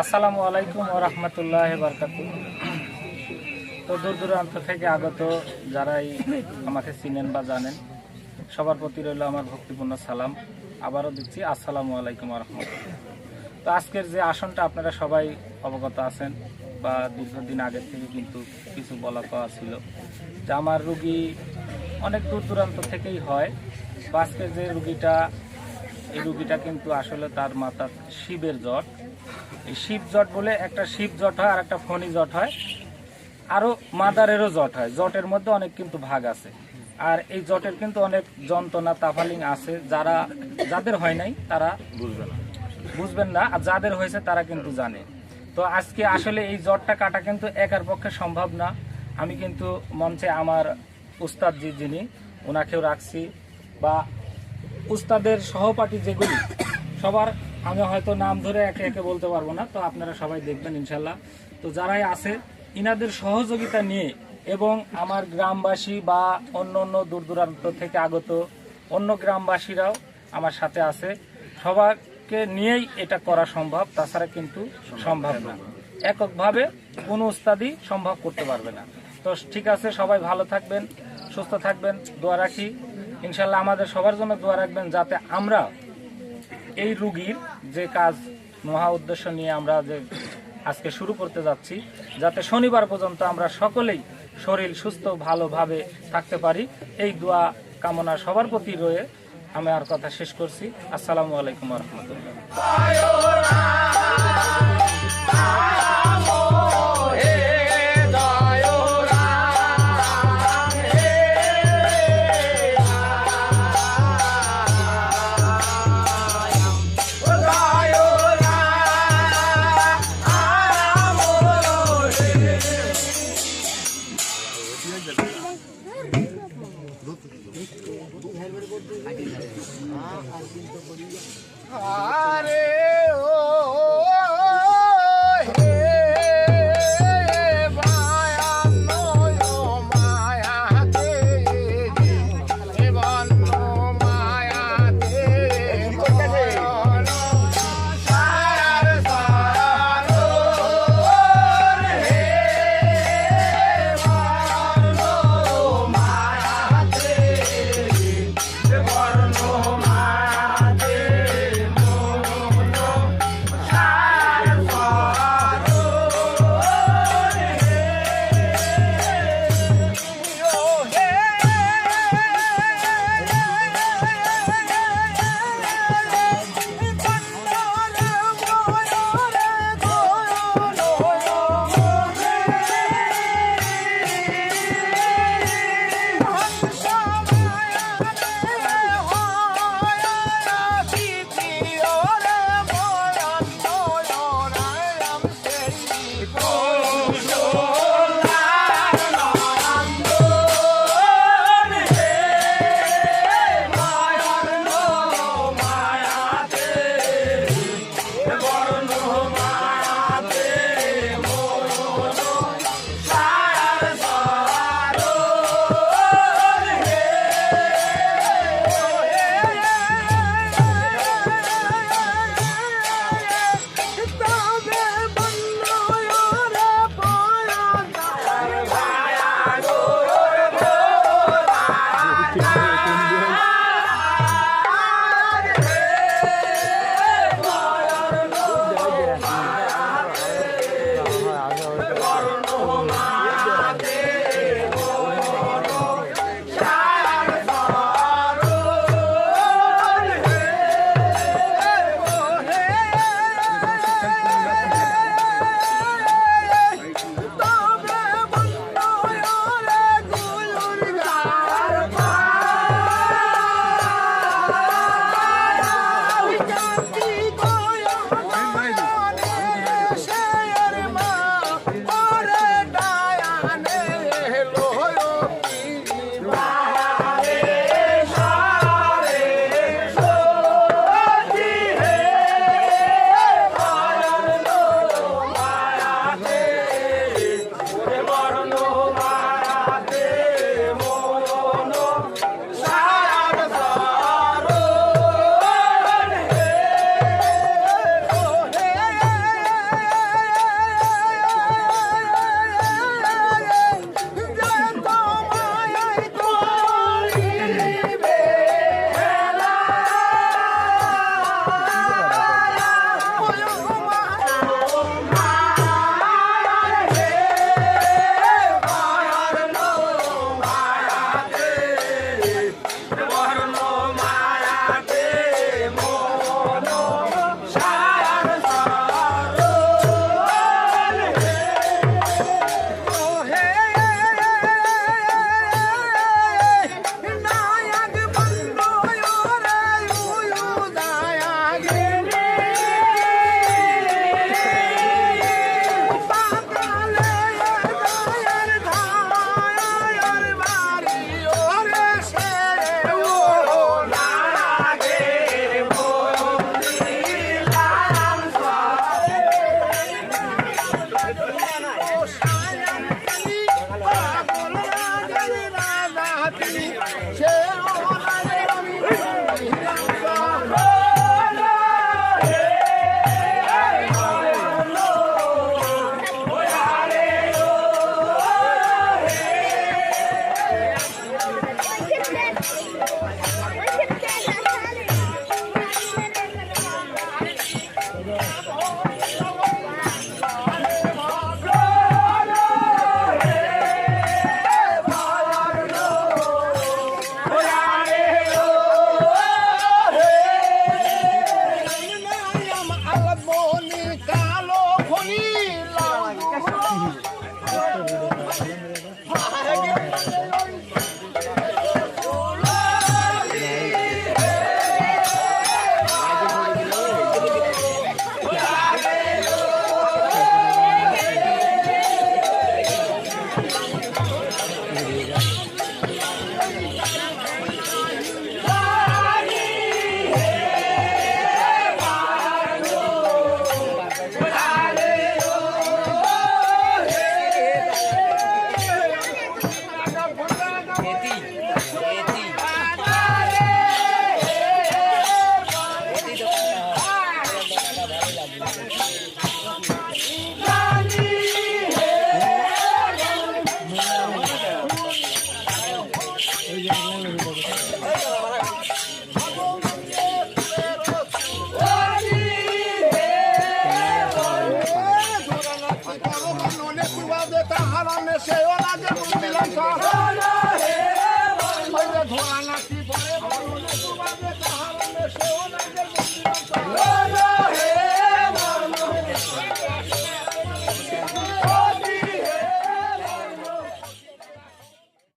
আসসালামু আলাইকুম ও রহমতুল্লাহ বারকাতু তো দূর দূরান্ত থেকে আগত যারাই আমাকে চিনেন বা জানেন, সবার প্রতি রইল আমার ভক্তিপূর্ণ সালাম। আবারও দিচ্ছি আসসালামু আলাইকুম রহমতুল্লাহ। তো আজকের যে আসনটা আপনারা সবাই অবগত আছেন বা দীর্ঘদিন আগের থেকে কিন্তু কিছু বলা পাওয়া ছিল যে আমার রুগী অনেক দূর দূরান্ত থেকেই হয়। তো আজকের যে রুগীটা এই রুগীটা কিন্তু আসলে তার মাথার শিবের জট। এই শিব জট বলে একটা শিব জট হয় আর একটা ফণি জট হয় আরও মাদারেরও জট হয়। জটের মধ্যে অনেক কিন্তু ভাগ আছে। আর এই জটের কিন্তু অনেক যন্ত্রণা, তাফালিং আছে। যারা, যাদের হয় নাই, তারা বুঝবে না। বুঝবেন না, আর যাদের হয়েছে, তারা কিন্তু জানে। তো আজকে আসলে এই জটটা কাটা কিন্তু একার পক্ষে সম্ভব না। আমি কিন্তু মঞ্চে আমার উস্তাদ জি যিনি ওনাকেও রাখছি। বা উস্তাদের সহপাঠী যেগুলি, সবার আমি হয়তো নাম ধরে একে একে বলতে পারব না, তো আপনারা সবাই দেখবেন ইনশাল্লাহ। তো যারাই আছে, ইনাদের সহযোগিতা নিয়ে এবং আমার গ্রামবাসী বা অন্য অন্য দূর দূরান্ত থেকে আগত অন্য গ্রামবাসীরাও আমার সাথে আছে। সবাইকে নিয়েই এটা করা সম্ভব, তাছাড়া কিন্তু সম্ভব না। এককভাবে কোনো উস্তাদই সম্ভব করতে পারবে না। তো ঠিক আছে, সবাই ভালো থাকবেন, সুস্থ থাকবেন, দোয়া রাখি। ইনশাল্লাহ আমাদের সবার জন্য দোয়া রাখবেন যাতে আমরা এই রুগীর যে কাজ মহা উদ্দেশ্য নিয়ে আমরা যে আজকে শুরু করতে যাচ্ছি, যাতে শনিবার পর্যন্ত আমরা সকলেই শরীর সুস্থ, ভালোভাবে থাকতে পারি, এই দোয়া কামনা সবার প্রতি রয়ে আমি আর কথা শেষ করছি। আসসালামু আলাইকুম রহমতুল্লাহ।